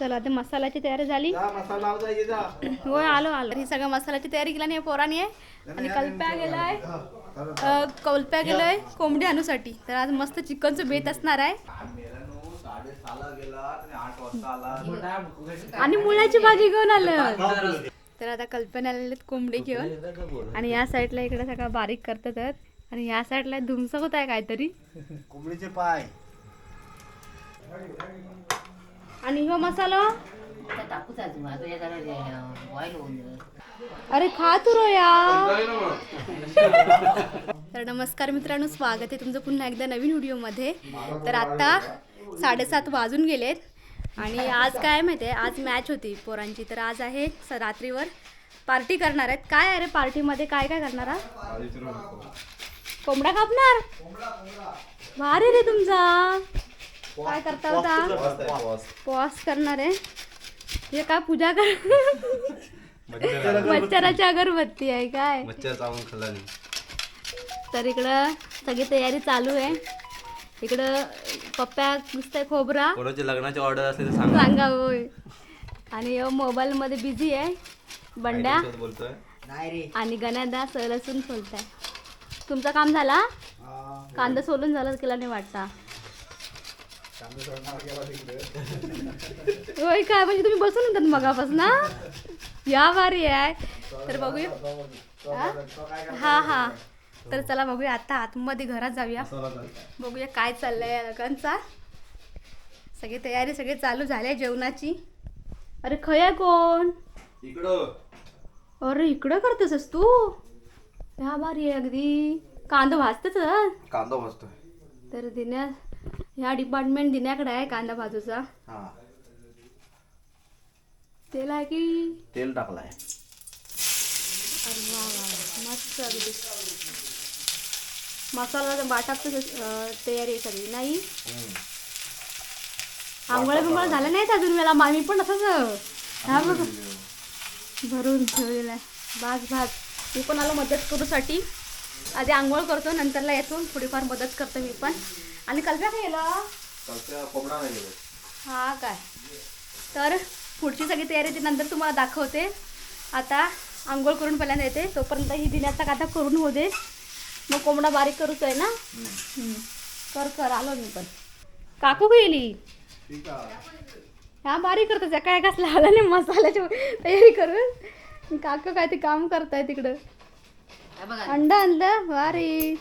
चला ते मसाल्याची तयारी झाली. होय आलो आलो. ही सगळं मसाल्याची तयारी केला नाही पोराने आहे. आणि कल्प्या गेलाय. कल्प्या गेलोय कोंबडी आणूसाठी. तर आज मस्त चिकनचं बेत असणार आहे. आणि मुळ्याची भाजी घेऊन आलं. तर आता कल्पना आलेले कोंबडी घेऊन. आणि या साईडला इकडे सगळं बारीक करतात आणि या साईडला धुमसक होत आहे काहीतरी. कोंबडीचे पाय. आणि हो मसाला. अरे खा तू रो या तर नमस्कार मित्रांनो स्वागत आहे तुमचं पुन्हा एकदा नवीन व्हिडिओमध्ये. तर आता साडेसात वाजून गेलेत. आणि आज काय माहिती आहे? आज मॅच होती पोरांची. तर आज आहे स रात्रीवर पार्टी करणार आहेत. काय आहे रे पार्टीमध्ये काय काय करणार आहात? कोंबडा कापणार? भारी रे तुमचा. काय करता होता पॉस करणार आहे हे काय पूजा कर मच्छराची अगरबत्ती आहे काय? मच्छर चावून खाल्ला नाही. तर इकडं सगळी तयारी चालू आहे. इकडं पप्प्या नुसतं खोबरा. कोणाची लग्नाची ऑर्डर असली तर सांगा. सांगा होय. आणि ह्यो मोबाईलमध्ये बिझी आहे. बंड्या. सोबत बोलतोय. नाही रे. आणि गण्यादा लसूण सोलताय तुमचं काम झाला? कांदा सोलून झालं केला नाही वाटता. होय काय? म्हणजे तुम्ही बसून होतात मगापासून ना या भारी आहे. तर बघूया. हा? हा तर चला बघूया आता आतमध्ये घरात जाऊया. बघूया काय चाललंय या लोकांचा. सगळी तयारी सगळी चालू झाली जेवणाची. अरे खय कोण? इकडं. अरे इकडं करतोस तू? ह्या भारी आहे अगदी. कांदा भाजतच कांदा भाजतोय. तर दिन्या ह्या डिपार्टमेंट दिन्याकडे आहे कांदा भाजूचा. हा. तेल आहे की? तेल टाकलाय. अरे वा वा मस्त अगदी. मसाला बाटाचं तयारी आहे सगळी नाही? आंघोळ बिंगोळ झालं नाहीत अजून मला मामी पण असंच हा बघ. भरून ठेवलेला आहे. भाज भाज. मी पण आलो मदत करूसाठी. आधी आंघोळ करतो नंतरला येतो. थोडीफार मदत करतो मी पण. आणि कल्प्या काय गेलं कोंबडा नाही गेलो हा काय? तर पुढची सगळी तयारी ती नंतर तुम्हाला दाखवते. आता आंघोळ करून पहिल्यांदा येते. तोपर्यंत ही दिण्याचा काथा करून होऊ दे. मग कोंबडा बारीक करूच आहे ना? हम्म. कर कर. आलो मी पण. काकू गेली? ठीक आहे. ह्या बारीक करतोच काय कसला आला नाही? मसाल्याची तयारी करून. काकू काय ते काम करताय तिकडं. हा बघा. अंडा आणलं? भारी.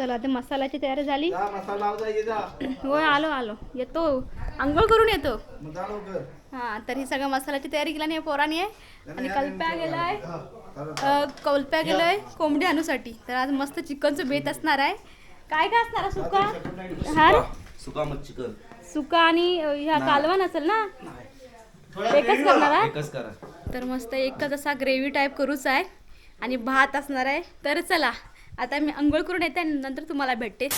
चला ते मसाल्याची तयारी झाली. होय आलो आलो. येतो. आंघोळ करून येतो. हा तर ही सगळं मसाल्याची तयारी केला नाही पोराने आहे. आणि कल्प्या गेलाय. कल्प्या गेलोय कोंबडी आणूसाठी. तर आज मस्त चिकनचं बेत असणार आहे. काय काय असणार सुका? हा? सुका मग चिकन. सुका आणि ह्या कालवण असेल ना? एकच करणार आहे? एकच करा. तर मस्त एकच असा ग्रेव्ही टाईप करूच आहे. आणि भात असणार आहे. तर चला. आता मी अंघोळ करून येते आणि नंतर तुम्हाला भेटते.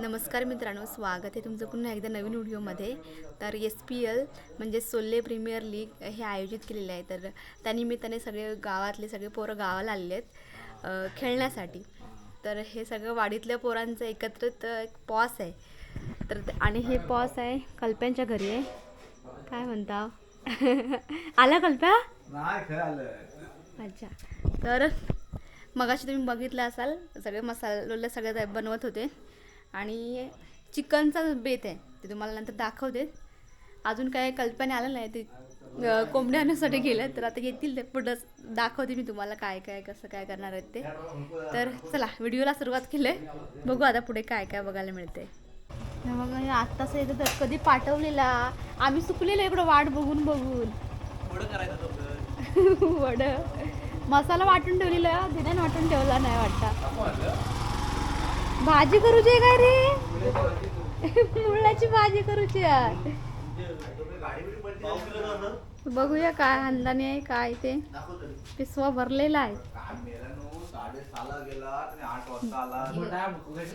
नमस्कार मित्रांनो स्वागत आहे तुमचं पुन्हा एकदा नवीन व्हिडिओमध्ये. तर एस पी एल म्हणजे सोल्ले प्रीमियर लीग हे आयोजित केलेलं आहे. तर त्यानिमित्ताने सगळे गावातले सगळे पोरं गावाला आलेले आहेत खेळण्यासाठी. तर हे सगळं वाडीतल्या पोरांचं एकत्रित एक पॉस आहे. तर ते- आणि हे पॉस आहे कल्प्यांच्या घरी आहे. काय म्हणता? आला कल्प्या? अच्छा. तर मगाशी तुम्ही बघितलं असाल सगळे मसाले सगळे बनवत होते. आणि चिकनचा बेत आहे ते तुम्हाला नंतर दाखवते. अजून काय कल्पना आलं नाही ते कोंबड्या आणण्यासाठी गेलं तर आता येतील ते पुढं दाखवते मी तुम्हाला काय काय कसं काय करणार आहेत ते. तर चला व्हिडिओला सुरुवात केली. आहे बघू आता पुढे काय काय बघायला मिळते. हे आत्ताच येतं तर कधी पाठवलेला. आम्ही चुकलेलो इकडं वाट बघून बघून. वड. मसाला वाटून ठेवलेला दिल्याने वाटून ठेवला नाही वाटता. भाजी करूची आहे काय रे? मुळाची भाजी करूची आहे. बघूया काय अंदाने आहे काय ते. पिसवा भरलेला आहे.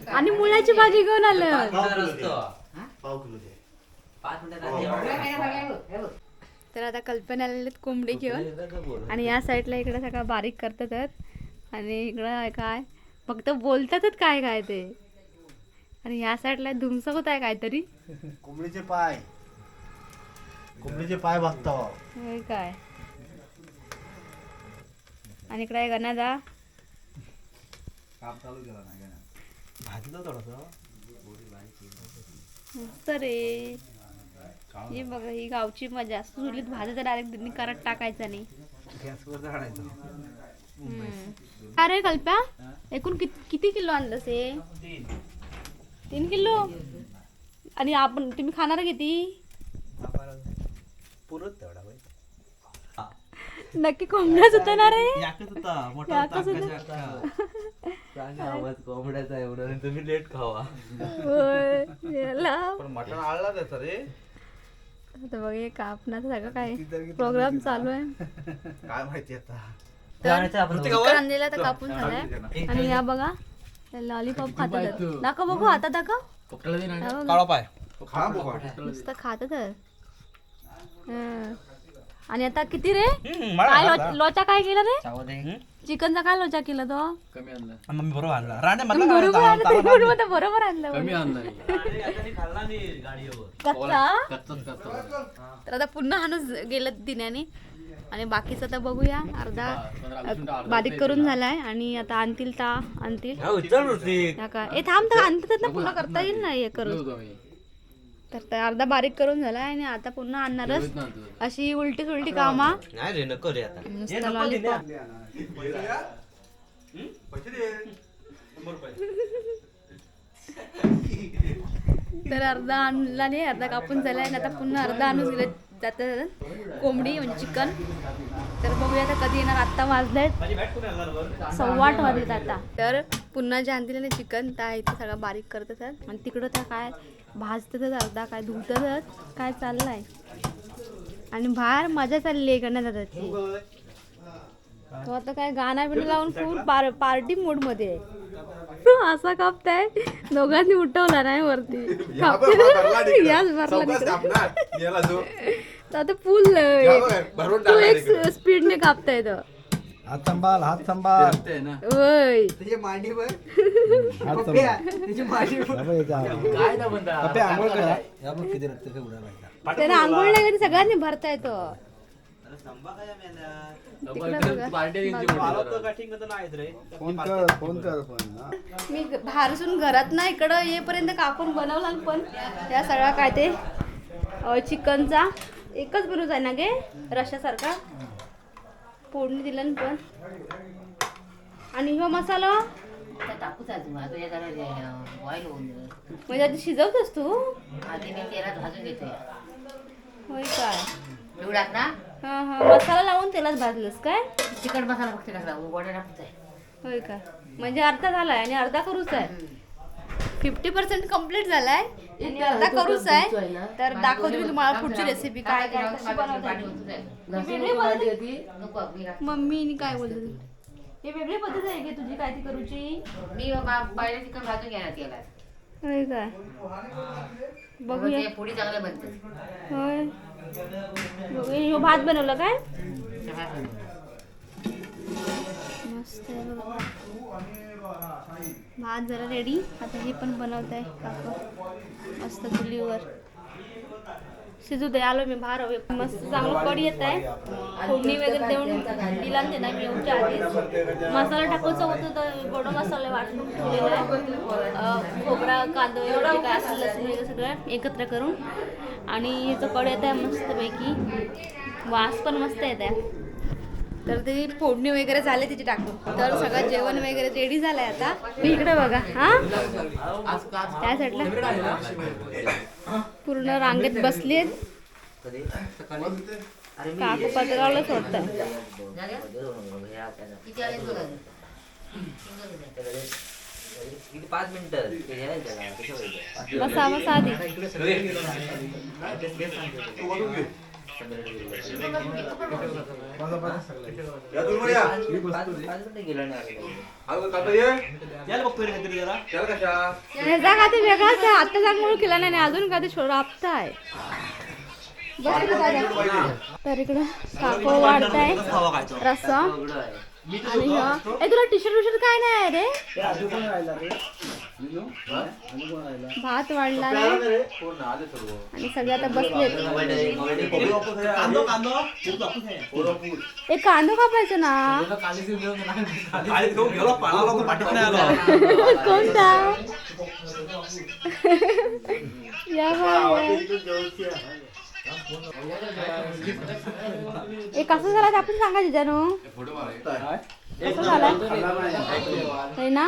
आणि मुळाची भाजी घेऊन आलं. तर आता कल्पना आलेले कोंबडी घेऊन. आणि या साईडला इकडं सगळं बारीक करतातच आणि इकडं काय? फक्त बोलतातच काय काय ते. आणि या साईडला धुमसक होत आहे काहीतरी. कोंबडीचे पाय. कोंबडीचे पाय बघतो. काय? आणि इकडे आहे गणादा. काम चालू केला नाही भाजलं थोडस. रे. ही. बघा ही गावची मजा. चुलीत भाजायचं डायरेक्ट त्यांनी करत टाकायचा नाही. गॅसवर झाडायचं. हम्म. अरे कल्प्या एकूण कित- किती किलो आणलंस हे? तीन. किलो? आणि आपण तुम्ही खाणार किती? नक्की कोंबड्याच होता ना रे? याकच होता कोंबड्याचा एवढा तुम्ही लेट खावा. होय याला. पण मटण आळला त्याचा रे. आता बघ हे कापण्याचं सगळं काय? प्रोग्राम चालू आहे. काय माहिती आता. तर तर कापून झालाय. आणि या बघा लॉलीपॉप खातात. दाखव बघू आता दाखव. बघ. काळा पाय खा बुवा. नुसतं खातात आणि आता किती रे? हम्म, मला काय खाता. लो- लोचा काय केला रे? हम्म. चिकनचा काय लोचा केला तो? मम्मी बरोबर आणला. राणे बरोबर आणलं तरी म्हणतो बरोबर आणलं कच्चा? तर आता पुन्हा हाणूच गेलं दिन्याने. आणि बाकीचं आता बघूया. अर्धा बारीक करून झालाय. आणि आता आणतील ता आणतील. या का? ए थांब तर आणतात ना पुन्हा करता येईल ना हे करून? तर ते अर्धा बारीक करून झालाय आणि आता पुन्हा आणणारच अशी उलटी सुलटी कामा. नाही रे नको रे आता. नुसतं लॉलीपॉप तर अर्धा आणला नाही अर्धा कापून झालाय आणि आता पुन्हा अर्धा आणून दिलं. जातं कोंबडी म्हणजे चिकन. तर बघूया आता कधी येणार. आत्ता वाजलेत सव्वा आठ वाजलेत आता. तर पुन्हा जे आणतील चिकन त्या इथे सगळं बारीक करतात आणि तिकडं त्या काय भाजतात अर्धा काय धुतात काय चाललंय? आणि बाहेर मजा चालली आहे करण्यात दादाची तो आता काय गाणं बिणं लावून फुल पार पार्टी मोडमध्ये आहे. असा कापताय दोघांनी उठवला नाही वरती. कापते गॅस भरला. तर आता फुल तू एक स्पीडने कापताय तो. हात सांभाळ हात सांभाळ. वय हात सांभाळ. काय ना कपे आंघोळ करा. या बघ किती रक्त ते उडायला लागला. त्याला आंघोळ नाही कधी सगळ्यांनी भरता येतो फोन कर फोन कर. पण हा. मी बाहेरसून घरात ना इकडं येईपर्यंत कापून बनवला ना पण. या सगळा काय ते अ, चिकनचा. एकच बनवत आहे ना गे? रशासारखा फोडणी दिलं ना पण. आणि ह्यो मसाला? टाकूच अजून आता या जरा बॉईल होऊन जाईल. म्हणजे आधी शिजवतोस तू? आधी मी तेलात भाजून होय काय? एवढाच ना. हा हा. मसाला लावून तेलात भाजलंस काय? चिकन मसाला फक्त टाकला गोडा टाकतोय होय काय म्हणजे अर्धा झालाय आणि अर्धा करूच आहे. फिफ्टी पर्सेंट कंप्लीट झालाय. आणि अर्धा करूच आहे. तर दाखवते मी तुम्हाला पुढची रेसिपी काय काय कशी बनवता वेगळी पद्धत नको मी मम्मीने काय बोलते हे वेगळी पद्धत आहे की तुझी काय ती करूची? मी पहिलं चिकन भाजून घेणार तेलात होय काय बघूया. पोळी चांगलं बनते. होय. बघूया. भात बनवला काय? मस्त आहे. भात जरा रेडी आता हे पण बनवत आहे काका. मस्त चुलीवर. शिजू दे आलो मी भार मस्त चांगलं कडी येत आहे. फोडणी वगैरे देऊन दिला ना नाही येऊच्या आधी मसाला टाकायचा होतं तर गोड मसाला वाटून ठेवलेला आहे. खोबरा कांदा वगैरे काय असेल लसूण वगैरे सगळं एकत्र करून. आणि ह्याचं कड येत आहे मस्तपैकी. वास पण मस्त येत आहे. तर ते फोडणी वगैरे झाले तिचे टाकून. तर सगळं जेवण वगैरे रेडी झालंय आता. मी इकडे बघा हा? त्या साईडला पूर्ण रांगेत बसली काकू पत्रावला सोडताय किती आले तुला किती पाच मिनिटं ते हे आहे त्याला, कसं व्हायचं? बसा बसा आधी का ते वेगळाच आहे आता चांगलं केला नाही अजून का ते छोडा आपता आहे. तर इकडं काकू वाढताय रस्सा. आणि तुला टी शर्ट विशर्ट काय नाही आहे रे. भात वाढला आहे आणि सगळे आता बसलेत एक कांदो कापायचा ना? कोणता? या बाई. ए कसं झाला? ते आपण सांगायचं जानू कसं झाला? है ना?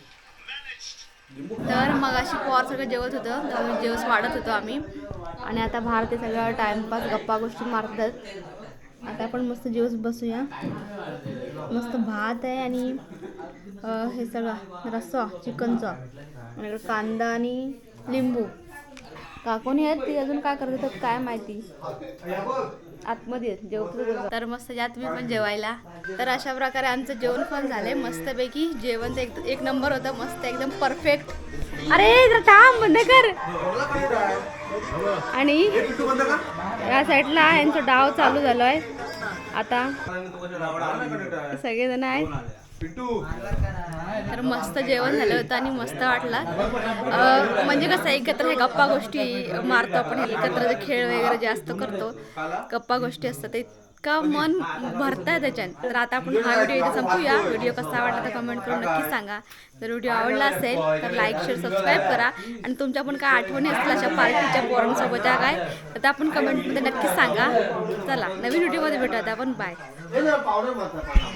तर मग अशी पॉर सगळं जेवत होतं तर आम्ही जेवस वाढत होतो आम्ही. आणि आता बाहेर ते सगळं टाइमपास गप्पा गोष्टी मारतात. आता आपण मस्त जेवस बसूया. मस्त भात आहे आणि हे सगळं रस्सा चिकनचा आणि कांदा आणि लिंबू. काकोनी आहेत ती अजून काय करत होतात काय माहिती? आतमध्ये तर मस्त या तुम्ही पण जेवायला. तर अशा प्रकारे आमचं जेवण पण झालंय. मस्तपैकी जेवण एक, एक नंबर होतं. मस्त एकदम परफेक्ट अरे थांब बंद कर. आणि या साईडला यांचं डाव चालू झालाय. आता सगळेजण आहेत तर मस्त जेवण झालं होतं आणि मस्त वाटला. म्हणजे कसं एकत्र हे गप्पा गोष्टी मारतो आपण एकत्र जे खेळ वगैरे जास्त करतो गप्पा गोष्टी असतात ते इतका मन भरताय त्याच्यात. तर आता आपण हा व्हिडिओ इथे संपूया. व्हिडिओ कसा वाटला तर कमेंट करून नक्की सांगा. जर व्हिडिओ आवडला असेल तर लाईक शेअर सबस्क्राईब करा. आणि तुमच्या पण काय आठवणी असतील अशा पार्टीच्या पोरांसोबत त्या काय तर ते आपण कमेंटमध्ये नक्की सांगा. चला नवीन व्हिडिओमध्ये भेटूया आता आपण बाय